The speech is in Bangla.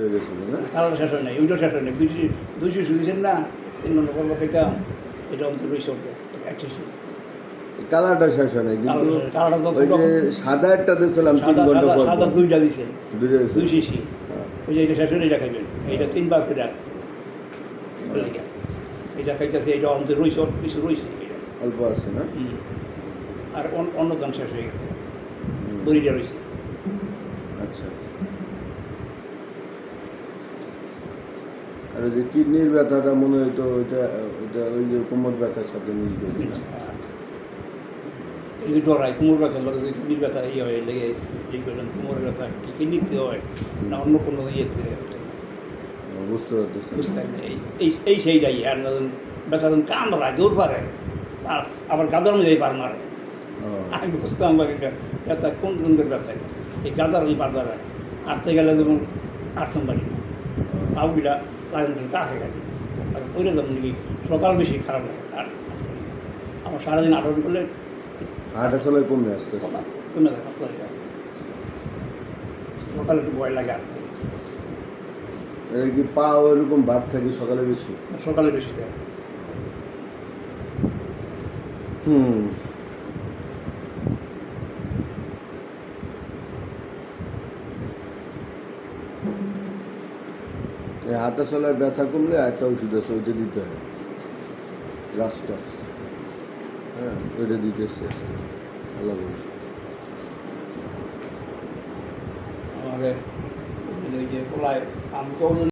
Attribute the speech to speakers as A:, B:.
A: হয়ে গেছিল না
B: কালারটা শেষ হয় নাই ওইটাও শেষ হয় নাই দুইশো দুইশো শুনেছেন না তিন নম্বর পর্ব খাইতাম এটা অন্তত রয়েছে ওদের একশো
A: কালারটা শেষ হয় নাই কিন্তু ওই যে সাদা একটা দিয়েছিলাম তিন
B: সাদা ঘণ্টা
A: পর
B: দুইটা দিছে দুই। শিশি
A: হ্যাঁ।
B: ওই যে এটা শেষ হলে এটা খাইবেন। এইটা করে এটা খাইতেছে এটা অন্তত রয়েছে অল্প কিছু
A: অল্প আছে না।
B: আর অন- অন্য দাম শেষ হয়ে গেছে। বড়িটা রয়েছে
A: আচ্ছা। আর যে কিডনির ব্যথাটা মনে হইতো ওইটা ওইটা ওই যে কোমর ব্যথার সাথে মিল করে?
B: এই কোমর ব্যথা যদি কিডনির ব্যথা ইয়ে হয় লেগে এই করলেন কোমর ব্যথা কিডনিতে হয় না অন্য কোনো ইয়েতে
A: বুঝতে পারতেছি।
B: এই- এই সেইটাই আর ব্যথা যখন কামড়ায় দৌড় পারে আর আবার গাদার মধ্যে পার মারে। আমি বুঝতাম ব্যথা কোন রঙের ব্যথা? এই গাদার ওই পার গেলে যেমন আসতাম পারি না পাগুলা লাগান কাছে গেছে আর ওইটা যেমন নাকি সকাল বেশি খারাপ লাগে আর পারি। আমার সারাদিন আঠারো করলে
A: চলায় কমে আসতে।
B: কমে যায় আসতে পারি। সকালে একটু ভয় লাগে আসতে
A: এটা কি পা ওইরকম ভাব থাকে সকালে বেশি
B: সকালে বেশি যায়
A: হুম এই হাতে চলায় ব্যথা করলে একটা ওষুধ আছে, ওইটা দিতে হবে। রাস্তা। হ্যাঁ ওইটা দিতেছে ভালো ওষুধ
B: আমাদের